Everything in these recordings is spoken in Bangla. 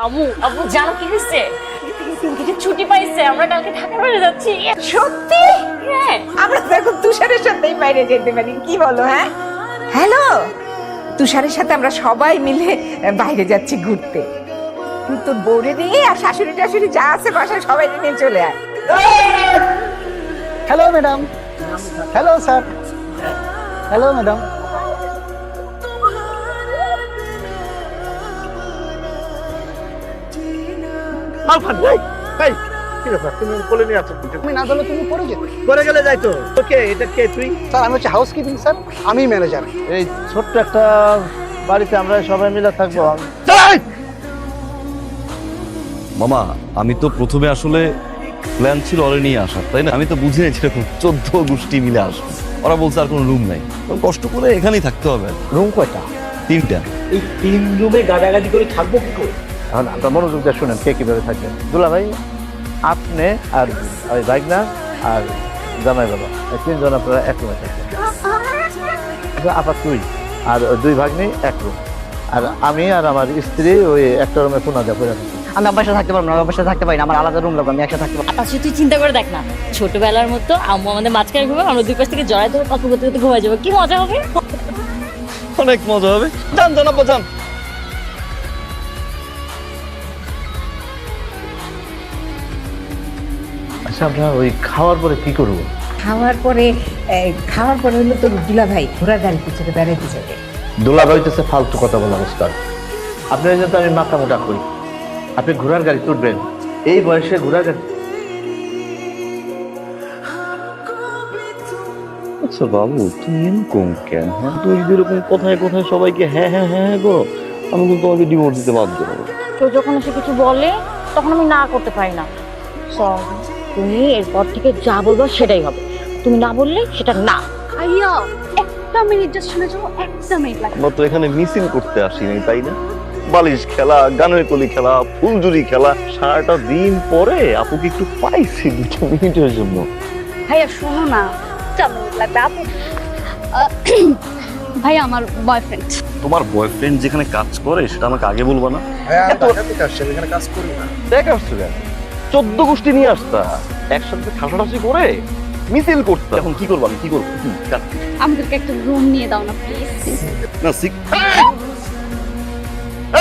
আমু আবু জানো কি হয়েছে? কিছু ছুটি পাইছে আমরা কালকে ঢাকা বেড়ে যাচ্ছি। সত্যি? হ্যাঁ। আমরা তো এখন তুষারের সাথেই বাইরে যেতে পারি কি বলো হ্যাঁ? হ্যালো? তুষারের সাথে আমরা সবাই মিলে বাইরে যাচ্ছি ঘুরতে। তুই তোর বউরে নিয়ে আর শাশুড়ি টাশুড়ি যা আছে বাসায় সবাই নিয়ে চলে আয়। Hello madam hello sir hello madam এই কি ব্যাপার? তুমি কোলে নিয়ে আছো আমি না তুমি পড়ে যেতে করে গেলে যাই তো। ওকে এটা কে তুই? স্যার আমি হচ্ছে হাউস কিপিং স্যার। আমি ম্যানেজার এই ছোট্ট একটা বাড়িতে আমরা সবাই মিলে থাকব। মামা আমি তো প্রথমে আসলে প্ল্যান ছিল ওরে নিয়ে আসার তাই না? আমি তো বুঝি নাই যেরকম চোদ্দ গোষ্ঠী মিলে আসবে। ওরা বলছে আর কোনো রুম নাই। তো কষ্ট করে এখানেই থাকতে হবে। রুম কয়টা? তিনটা। এই তিন রুমে গাদাগাদি করে থাকব কি করে? এখন আপনার মনোযোগ দিয়ে শুনেন কে কীভাবে থাকবেন দুলা ভাই আপনি আর ওই বাইকনা আর জামাই বাবা এই তিনজন আপনারা এক রুমে আচ্ছা, আপা তুই আর ওই দুই ভাগ্নি এক রুম। আর আমি আর আমার স্ত্রী ওই একটা রুমে ফোনা যা করে থাকি। আমি অবশ্যই থাকতে পারব না আমি অবশ্যই থাকতে পারি না আমার আলাদা রুম লাগবে আমি একসাথে থাকতে পারব। আচ্ছা তুই চিন্তা করে দেখ না ছোটবেলার মতো আম্মু আমাদের মাঝখানে ঘুমাবে আমরা দুই পাশ থেকে জড়াই ধরে কথা বলতে বলতে ঘুমাই যাব। কি মজা হবে? অনেক মজা হবে। যান জান আব্বা আচ্ছা আমরা ওই খাওয়ার পরে কি করব? খাওয়ার পরে এই, খাওয়ার পরে হলো তোর দুলা ভাই ঘোড়া গাড়িতে চড়ে বেড়াইতে যাবে। দোলা হইতেছে ফালতু কথা বলা উস্তাদ আপনার জন্য তো আমি মাথা মোটা করি। আপনি ঘোড়ার গাড়ি তুলবেন। এই বয়সে ঘোড়ার গাড়ি আচ্ছা বাবু তুমি এরকম কেন? হ্যাঁ তুমি যদি এরকম কোথায় কোথায় সবাইকে হ্যাঁ হ্যাঁ হ্যাঁ হ্যাঁ করো আমি কিন্তু তোমাকে ডিভোর্স দিতে বাধ্য হব। কেউ যখন এসে কিছু বলে তখন আমি না করতে পারি না। So, তুমি এরপর থেকে যা বলব সেটাই হবে। তুমি না বললে সেটা না। আইয়া একটা মিনিট জাস্ট শুনে যাও একটা মিনিট লাগে আমরা তো এখানে মিসিং করতে আসিনি তাই না? বালিশ খেলা গানের কলি খেলা ফুলজুরি খেলা সারাটা দিন পরে আপুকে একটু পাইছি দুটো মিনিটের জন্য। ভাইয়া শোনো না একটা লাগবে। আপু ভাইয়া আমার বয়ফ্রেন্ড তোমার বয়ফ্রেন্ড যেখানে কাজ করে সেটা আমাকে আগে বলবা না? দেখ আসছো চোদ্দ গোষ্ঠী নিয়ে আসতা। একসাথে ঠাসাঠাসি করে মিছিল করতে। এখন কি করব আমি? কি করব? কি? আমাদেরকে একটা রুম নিয়ে দাও না প্লিজ না শিখ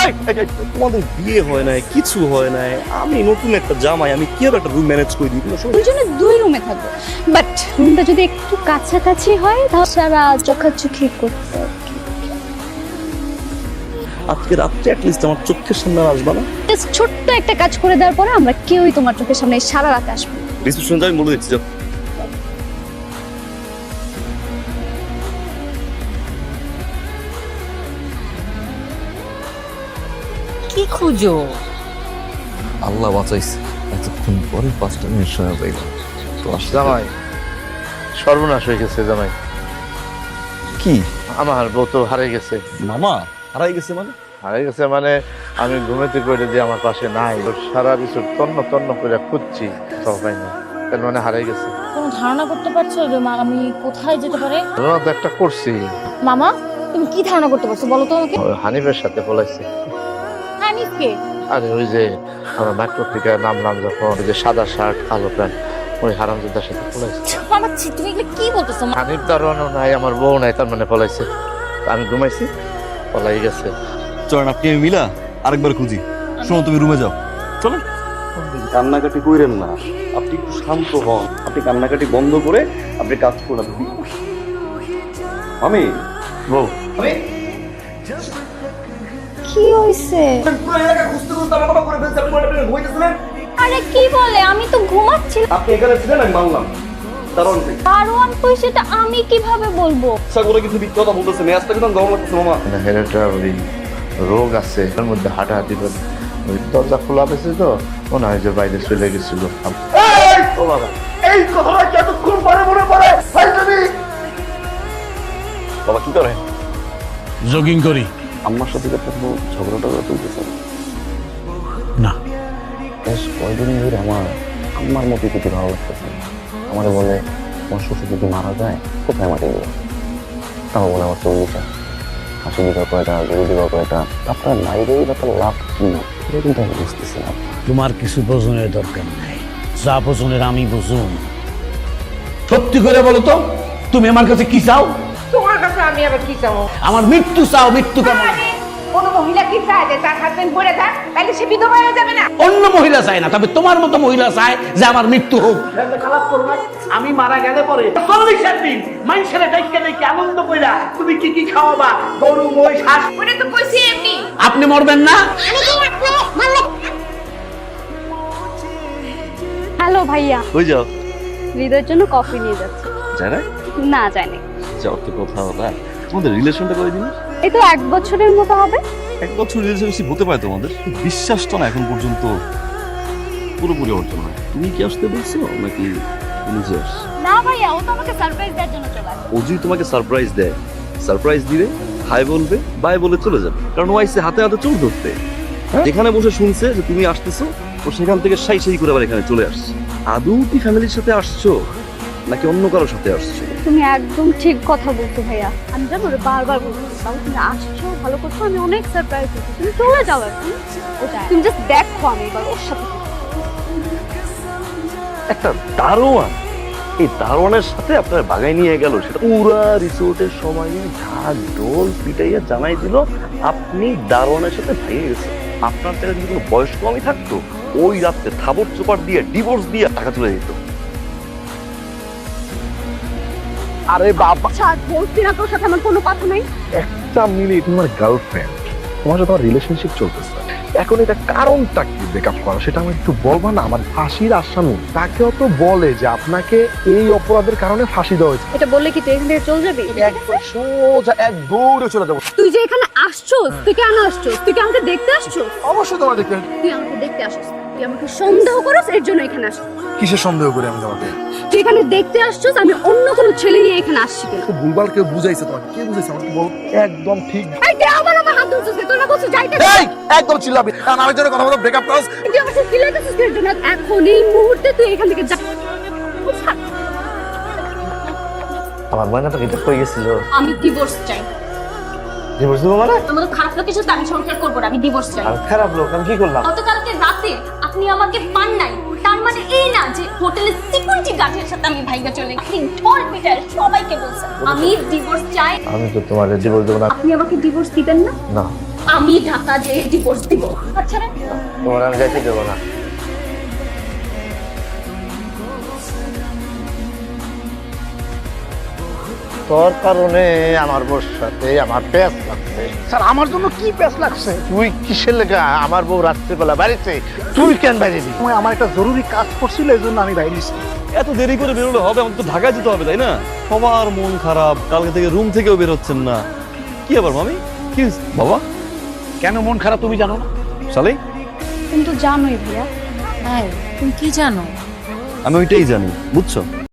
এই, এই, এই, তোমাদের বিয়ে হয় নাই কিছু হয় নাই। আমি নতুন একটা জামাই আমি কীভাবে একটা রুম ম্যানেজ করে দিই দুজনে দুই রুমে থাকব। বাট রুমটা যদি একটু কাছাকাছি হয় তাহলে সারা চোখাচোখি করতে আজকে রাত্রে অ্যাটলিস্ট আমার চোখের সামনে আসবা না? জাস্ট ছোট্ট একটা কাজ করে দেওয়ার পরে আমরা কেউই তোমার চোখের সামনে সারা রাতে আসব রিসেপশন আমি বলে দিচ্ছি যাও। কি খুঁজো? আল্লাহ বাঁচাইছে। এতক্ষণ পরে পাঁচটা মিনিট সময় পাইলাম। তো আসলে জামাই সর্বনাশ হয়ে গেছে জামাই। কি? আমার বউ তো হারিয়ে গেছে। মামা হারাই গেছে মানে? হারিয়ে গেছে মানে আমি ঘুমেতে করে যে আমার পাশে নাই সারা কিছু তন্ন তন্ন করে খুঁজছি সব পাই না তার মানে হারিয়ে গেছে। কোনো ধারণা করতে পারছ যে মা আমি কোথায় যেতে পারে? রোনা তো একটা করছি। মামা তুমি কি ধারণা করতে পারছ? বলো তো আমাকে। হানিফের সাথে বলাইছি। হানিফকে? আরে ওই যে আমরা মেট্রো থেকে নামলাম যখন ওই যে সাদা শার্ট কালো প্যান্ট ওই হারামজাদার সাথে পলাইছে মামা তুমি এগুলো কি বলতেছো? হানিফ দারোয়ানও নাই আমার বউ নাই তার মানে পলাইছে আমি ঘুমাইছি পলাই গেছে। চলেন আপনি মিলা? আরেকবার খুঁজি। শোনো তুমি রুমে যাও। চলো। কান্নাকাটি কইরেন না। আপনি একটু শান্ত হন। আপনি কান্নাকাটি বন্ধ করে আপনি কাজ করুন। আমি বউ কি হয়েছে আরে কি বলে? আমি তো ঘুমাচ্ছি। আপনি এখানে ছিলেন আমি মানলাম। দারোয়ান কই সেটা আমি কীভাবে বলব? করে কিছু মিথ্যা কথা বলতেছে। ম্যাচটা কিন্তু গরম লাগতেছে মামা। হেরেটা রোগ আছে এর মধ্যে হাঁটাহাঁটি করে। ওই দরজা খোলা পেয়েছে তো মনে হয় যে বাইরে চলে গেছিল। ও বাবা এই কথাটা কতক্ষণ পরে মনে পড়ে? বাবা কি করে? জগিং করি। আম্মার সাথে একটা কোনো ঝগড়া টগড়া না। বেশ কয়দিন ধরে আমার আম্মার মতো কিছু ভালো লাগতেছে না। আমারে বলে আমার শ্বশুর যদি মারা যায় কোথায় মাটি দেবে? তাও বলে আমার চল্লিশটা হাসি দিবার কয়টা গরু দিবার কয়টা আপনার নাই বা তার লাভ কি? এটা কিন্তু আমি বুঝতেছি না। তোমার কিছু বোঝনের দরকার নেই। যা বোঝনের আমি বুঝুন। সত্যি করে বলো তো তুমি আমার কাছে কি চাও? তোমার কাছে আমি আবার কি চাও আমার মৃত্যু চাও মৃত্যু কেমন। কোন মহিলা কি চায় যে তার হাজবেন্ড পড়ে থাক তাহলে সে বিধবা হয়ে যাবে না? অন্য মহিলা চায় না তবে তোমার মতো মহিলা চায় যে আমার মৃত্যু হোক। খারাপ করো না আমি মারা গেলে পরে চল্লিশের দিন মানুষের ডাইকে ডাইকে আনন্দ কইরা তুমি কি কি খাওয়াবা? গরু ওটা তো কইছি এমনি। আপনি মরবেন না? হ্যালো ভাইয়া। কই যাও। হৃদয়ের জন্য কফি নিয়ে যাচ্ছে। জানা? না জানি। যাও তো কোথাও না। তোমাদের রিলেশনটা করে দিন। এই তো এক বছরের মতো হবে। এক বছর রিলেশনশিপ হতে পারে তোমাদের। বিশ্বাসটা না এখন পর্যন্ত পুরোপুরি অর্জন হয়। তুমি কি আসতে বলছো নাকি নিজে আসছে? না ভাইয়া ও তো আমাকে সারপ্রাইজ দেওয়ার জন্য চলে আসে। ও যদি তোমাকে সারপ্রাইজ দেয় সারপ্রাইজ দিবে হাই বলবে বাই বলে চলে যাবে। কারণ ও আইসে হাতে হাতে চোর ধরতে। এখানে বসে শুনছে যে তুমি আসতেছো ও সেখান থেকে সাই সাই করে আবার এখানে চলে আসছে। আদৌ কি ফ্যামিলির সাথে আসছো? নাকি অন্য কারোর সাথে আসছে? তুমি একদম ঠিক কথা বলছো ভাইয়া। আমি জানো রে বারবার বলছি তাও তুমি আসছো ভালো করছ আমি অনেক সারপ্রাইজ দিচ্ছি তুমি চলে যাও এখন। তুমি জাস্ট দেখো আমি এবার ওর সাথে। একটা দারোয়ান। এই দারোয়ানের সাথে আপনার বাগাই নিয়ে গেল। সেটা পুরা রিসোর্টের সময় ঝাঁক ঢোল পিটাইয়া জানাই দিল আপনি দারোয়ানের সাথে ভেঙে গেছেন। আপনার জায়গায় যদি কোনো বয়স্ক আমি থাকতো ওই রাত্রে থাবর চোপার দিয়ে ডিভোর্স দিয়ে টাকা তুলে যেত। আরে বাবা। আচ্ছা বলছি না তোর সাথে আমার কোনো কথা নাই? একটা মিলে তোমার গার্লফ্রেন্ড তোমার সাথে আমার রিলেশনশিপ চলতেছে। এখন এটা কারণটা কি ব্রেকআপ করা? সেটা আমি একটু বলবা না? আমার ফাঁসির আসামি তাকেও তো বলে যে আপনাকে এই অপরাধের কারণে ফাঁসি দেওয়া হয়েছে। এটা বললে কি তুই এখান থেকে চলে যাবি? একদম সোজা এক দৌড়ে চলে যাব। তুই যে এখানে আসছোস তুই কেন আসছোস? তুই কি আমাকে দেখতে আসছোস? অবশ্যই তোমার দেখবেন তুই আমাকে দেখতে আসছিস তুই আমাকে সন্দেহ করস এর জন্য এখানে আসছিস কিসের সন্দেহ করে আমি তোমাকে? তুই এখানে দেখতে আসছিস আমি অন্য কোনো ছেলে নিয়ে এখানে আসছি কিনা? তো ভুলভাল কেউ বুঝাইছে তোমাকে। কে বুঝাইছে আমাকে? বল। একদম ঠিক। এই তুই আবার আমার হাত ধরছিস তুই না বলছিস যাইতে এই একদম চিল্লাবি। আর কথা বলো ব্রেকআপ তুই আমার সাথে কিলাইতেছিস এর জন্য এখন এই মুহূর্তে তুই এখান থেকে যা। আমার ময়নাটা কিন্তু কই গেছিল? আমি ডিভোর্স চাই। ডিভোর্স দেবো মানে? তোমার খারাপ লোকের সাথে আমি সংসার করব না আমি ডিভোর্স চাই। আর খারাপ লোক আমি কি করলাম? গতকালকে রাতে আপনি আমাকে পান নাই। তার মানে এই না যে হোটেলের সিকিউরিটি গার্ডের সাথে আমি ভাইগা চলে গেছি। ঢোল পিটার সবাইকে বলছেন। আমি ডিভোর্স চাই। আমি তো তোমার ডিভোর্স দেব না। আপনি আমাকে ডিভোর্স দিবেন না? না। আমি ঢাকা যে ডিভোর্স দিব। আচ্ছা। তোমার আমি যাইতে দেব না। তোর কারণে আমার বউর সাথে আমার প্যাস লাগছে। স্যার আমার জন্য কি প্যাস লাগছে? তুই কিসের লেগা? আমার বউ রাত্রিবেলা বাড়িতে তুই কেন বাইরে দিবি? আমার একটা জরুরি কাজ করছিল এই জন্য আমি বাইরে এত দেরি করে বেরোলে হবে? আমাকে তো ঢাকায় যেতে হবে তাই না? সবার মন খারাপ কালকে থেকে রুম থেকেও বেরোচ্ছেন না। কি আবার মামি? কি বাবা? কেন মন খারাপ তুমি জানো না? শালি? তুমি তো জানোই ভাইয়া। ভাই তুমি কি জানো? আমি ওইটাই জানি বুঝছ?